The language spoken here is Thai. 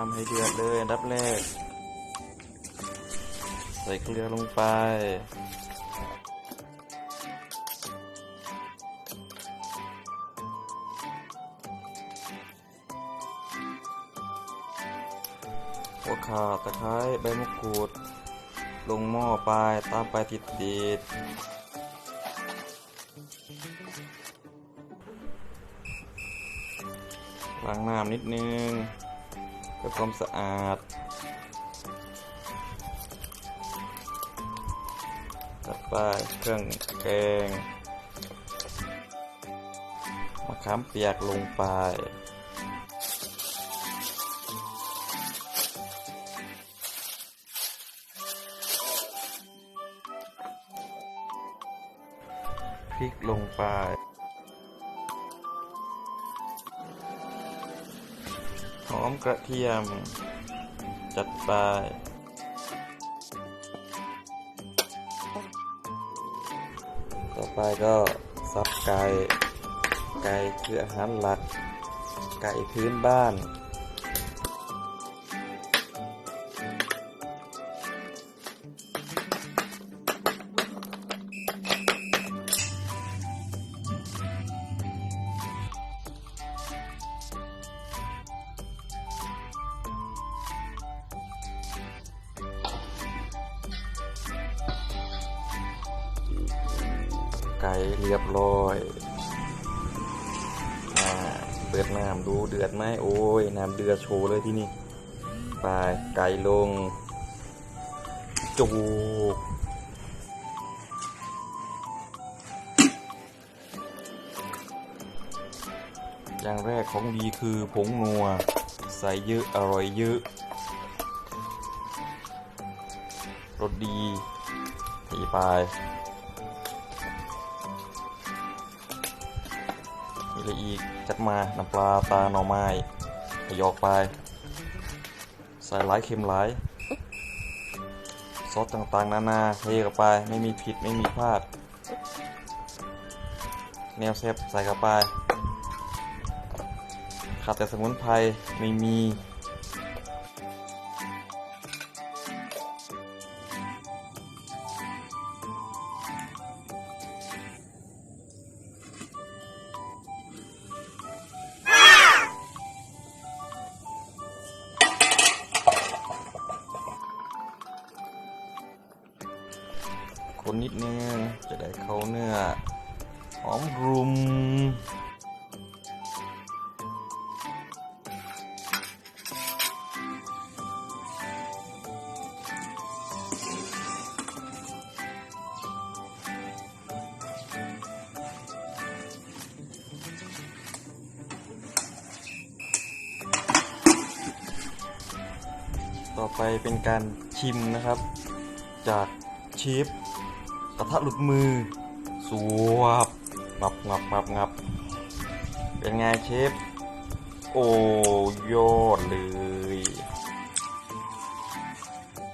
ทำให้เดือดเลยอันดับแรก ใส่เกลือลงไป หัวข่าตะไคร้ใบมะกรูด ลงหม้อไปตามไปติดติดๆล้างน้ำนิดนึง เพื่อความสะอาดตัดไปเครื่องแกงมะขามเปียกลงไปพริกลงไป อมกระเทียม จัดไปต่อไปก็ซับไก่ ไก่คืออาหารหลัก ไก่พื้นบ้าน ไก่เรียบร้อยอ่าเปิดน้ำดูเดือดไหมโอ้ยน้ำเดือดโชว์เลยที่นี่ไปไก่ลงจูกอย่างแรกของดีคือผงนัว ใส่เยอะอร่อยเยอะรสดีตีไป มีอะไรอีก จัดมาน้ำปลาตาหน่อไม้หยอกไป ใส่หลายเค็มหลาย ซอสต่างๆ นานาเทเข้าไป ไม่มีผิดไม่มีพลาด แนวเซฟใส่เข้าไปขาดแต่สมุนไพรไม่มี คนนิดนึง จะได้เข้าเนื้อหอมรุมต่อไปเป็นการชิมนะครับ จากเชฟ กระทะหลุดมือ สวบงับงับงับงับเป็นไงเชฟ โอ้ยอดเลย